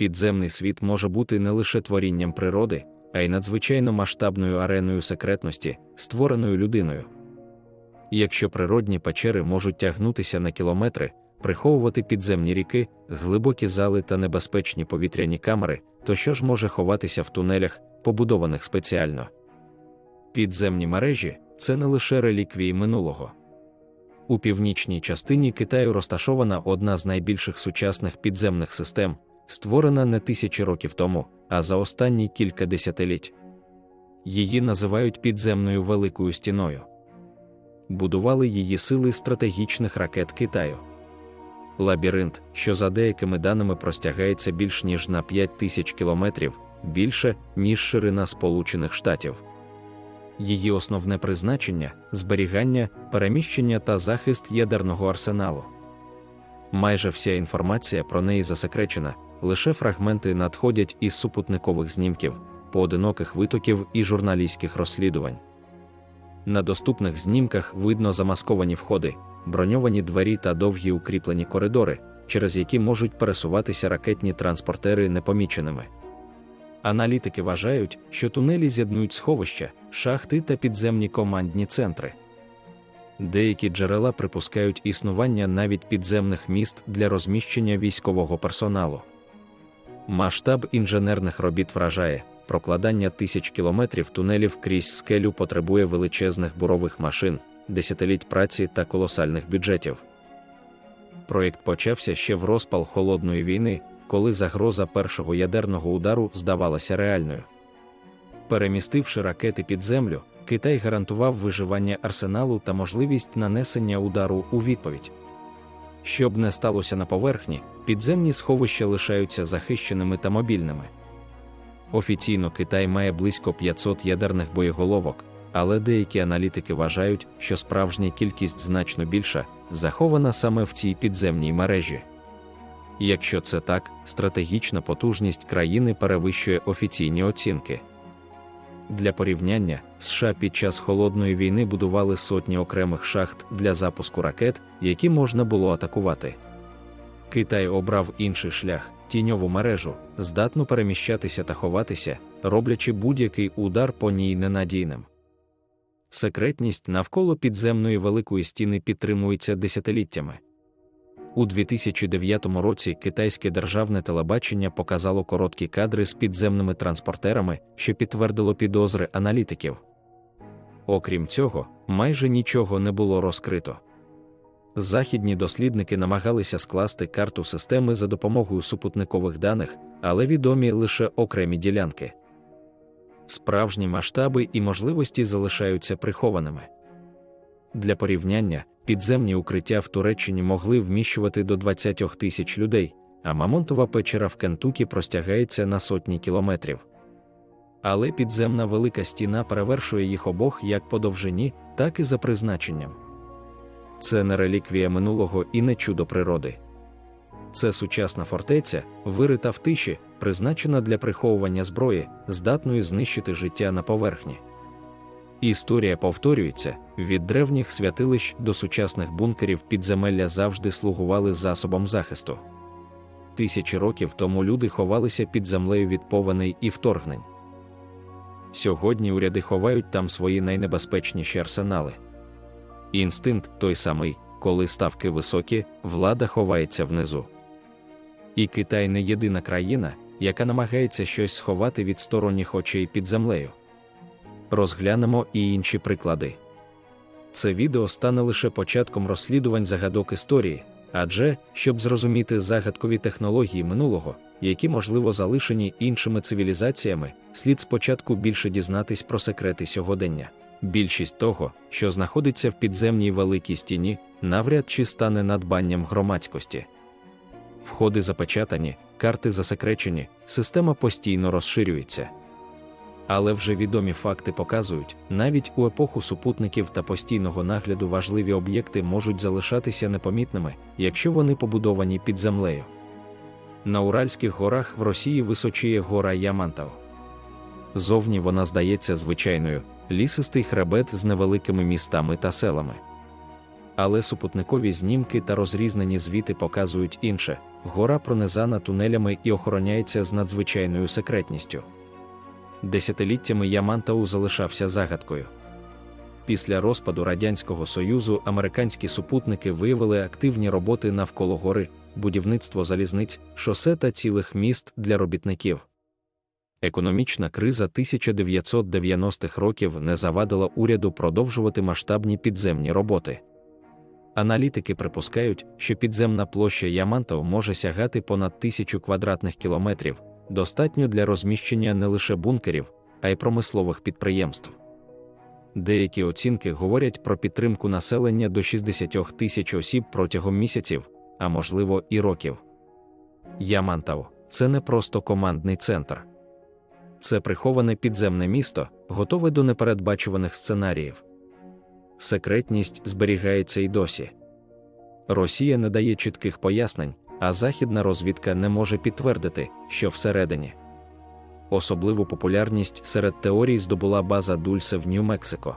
підземний світ може бути не лише творінням природи, а й надзвичайно масштабною ареною секретності, створеною людиною. Якщо природні печери можуть тягнутися на кілометри, приховувати підземні ріки, глибокі зали та небезпечні повітряні камери, то що ж може ховатися в тунелях, побудованих спеціально? Підземні мережі це не лише реліквії минулого. У північній частині Китаю розташована одна з найбільших сучасних підземних систем, створена не тисячі років тому, а за останні кілька десятиліть. Її називають підземною великою стіною. Будували її сили стратегічних ракет Китаю. Лабіринт, що за деякими даними простягається більш ніж на 5 тисяч кілометрів, більше, ніж ширина Сполучених Штатів. Її основне призначення зберігання, переміщення та захист ядерного арсеналу. Майже вся інформація про неї засекречена, лише фрагменти надходять із супутникових знімків, поодиноких витоків і журналістських розслідувань. На доступних знімках видно замасковані входи, броньовані двері та довгі укріплені коридори, через які можуть пересуватися ракетні транспортери непоміченими. Аналітики вважають, що тунелі з'єднують сховища, шахти та підземні командні центри. Деякі джерела припускають існування навіть підземних міст для розміщення військового персоналу. Масштаб інженерних робіт вражає, прокладання тисяч кілометрів тунелів крізь скелю потребує величезних бурових машин, десятиліть праці та колосальних бюджетів. Проєкт почався ще в розпал холодної війни, коли загроза першого ядерного удару здавалася реальною. Перемістивши ракети під землю, Китай гарантував виживання арсеналу та можливість нанесення удару у відповідь. Щоб не сталося на поверхні, підземні сховища лишаються захищеними та мобільними. Офіційно Китай має близько 500 ядерних боєголовок, але деякі аналітики вважають, що справжня кількість значно більша, захована саме в цій підземній мережі. Якщо це так, стратегічна потужність країни перевищує офіційні оцінки. Для порівняння, США під час холодної війни будували сотні окремих шахт для запуску ракет, які можна було атакувати. Китай обрав інший шлях тіньову мережу, здатну переміщатися та ховатися, роблячи будь-який удар по ній ненадійним. Секретність навколо підземної великої стіни підтримується десятиліттями. У 2009 році китайське державне телебачення показало короткі кадри з підземними транспортерами, що підтвердило підозри аналітиків. Окрім цього, майже нічого не було розкрито. Західні дослідники намагалися скласти карту системи за допомогою супутникових даних, але відомі лише окремі ділянки. Справжні масштаби і можливості залишаються прихованими. Для порівняння, підземні укриття в Туреччині могли вміщувати до 20 тисяч людей, а Мамонтова печера в Кентукі простягається на сотні кілометрів. Але підземна велика стіна перевершує їх обох як по довжині, так і за призначенням. Це не реліквія минулого і не чудо природи. Це сучасна фортеця, вирита в тиші, призначена для приховування зброї, здатної знищити життя на поверхні. Історія повторюється від древніх святилищ до сучасних бункерів підземелля завжди слугували засобом захисту. Тисячі років тому люди ховалися під землею від повеней і вторгнень. Сьогодні уряди ховають там свої найнебезпечніші арсенали. Інстинкт той самий, коли ставки високі, влада ховається внизу. І Китай не єдина країна, яка намагається щось сховати від сторонніх очей під землею. Розглянемо і інші приклади. Це відео стане лише початком розслідувань загадок історії, адже, щоб зрозуміти загадкові технології минулого, які, можливо, залишені іншими цивілізаціями, слід спочатку більше дізнатись про секрети сьогодення. Більшість того, що знаходиться в підземній великій стіні, навряд чи стане надбанням громадськості. Входи запечатані, карти засекречені, система постійно розширюється. Але вже відомі факти показують, навіть у епоху супутників та постійного нагляду важливі об'єкти можуть залишатися непомітними, якщо вони побудовані під землею. На Уральських горах в Росії височіє гора Ямантав. Зовні вона здається звичайною, лісистий хребет з невеликими містами та селами. Але супутникові знімки та розрізнені звіти показують інше гора пронизана тунелями і охороняється з надзвичайною секретністю. Десятиліттями Ямантау залишався загадкою. Після розпаду Радянського Союзу американські супутники виявили активні роботи навколо гори, будівництво залізниць, шосе та цілих міст для робітників. Економічна криза 1990-х років не завадила уряду продовжувати масштабні підземні роботи. Аналітики припускають, що підземна площа Ямантов може сягати понад тисячу квадратних кілометрів, достатньо для розміщення не лише бункерів, а й промислових підприємств. Деякі оцінки говорять про підтримку населення до 60 тисяч осіб протягом місяців, а можливо і років. Ямантау це не просто командний центр. Це приховане підземне місто, готове до непередбачуваних сценаріїв. Секретність зберігається й досі. Росія не дає чітких пояснень, а західна розвідка не може підтвердити, що всередині. Особливу популярність серед теорій здобула база Дульсе в Нью-Мексико.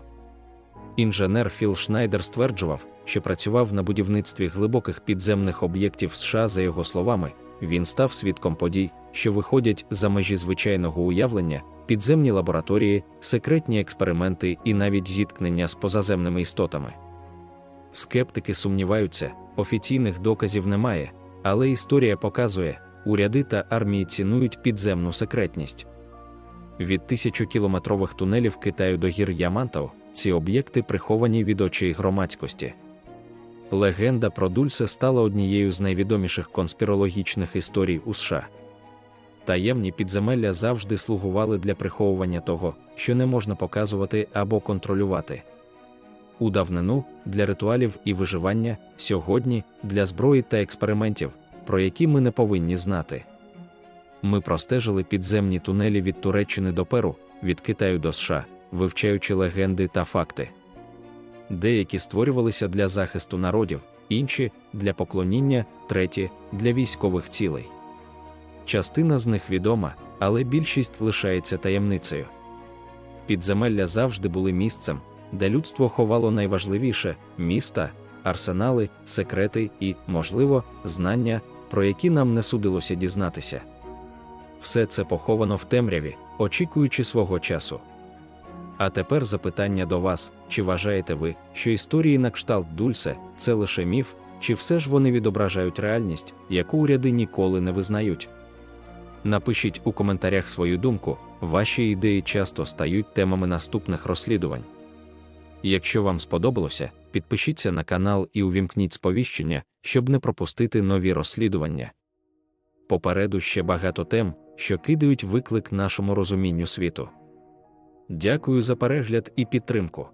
Інженер Філ Шнайдер стверджував, що працював на будівництві глибоких підземних об'єктів США, за його словами, він став свідком подій, що виходять за межі звичайного уявлення, підземні лабораторії, секретні експерименти і навіть зіткнення з позаземними істотами. Скептики сумніваються, офіційних доказів немає, але історія показує, уряди та армії цінують підземну секретність. Від тисячокілометрових тунелів Китаю до гір Ямантау ці об'єкти приховані від очей громадськості. Легенда про Дульсе стала однією з найвідоміших конспірологічних історій у США. Таємні підземелля завжди слугували для приховування того, що не можна показувати або контролювати. У давнину для ритуалів і виживання, сьогодні для зброї та експериментів, про які ми не повинні знати. Ми простежили підземні тунелі від Туреччини до Перу, від Китаю до США, вивчаючи легенди та факти. Деякі створювалися для захисту народів, інші для поклоніння, треті для військових цілей. Частина з них відома, але більшість лишається таємницею. Підземелля завжди були місцем, де людство ховало найважливіше міста, арсенали, секрети і, можливо, знання, про які нам не судилося дізнатися. Все це поховано в темряві, очікуючи свого часу. А тепер запитання до вас: чи вважаєте ви, що історії на кшталт Дульсе це лише міф, чи все ж вони відображають реальність, яку уряди ніколи не визнають? Напишіть у коментарях свою думку, ваші ідеї часто стають темами наступних розслідувань. Якщо вам сподобалося, підпишіться на канал і увімкніть сповіщення, щоб не пропустити нові розслідування. Попереду ще багато тем, що кидають виклик нашому розумінню світу. Дякую за перегляд і підтримку.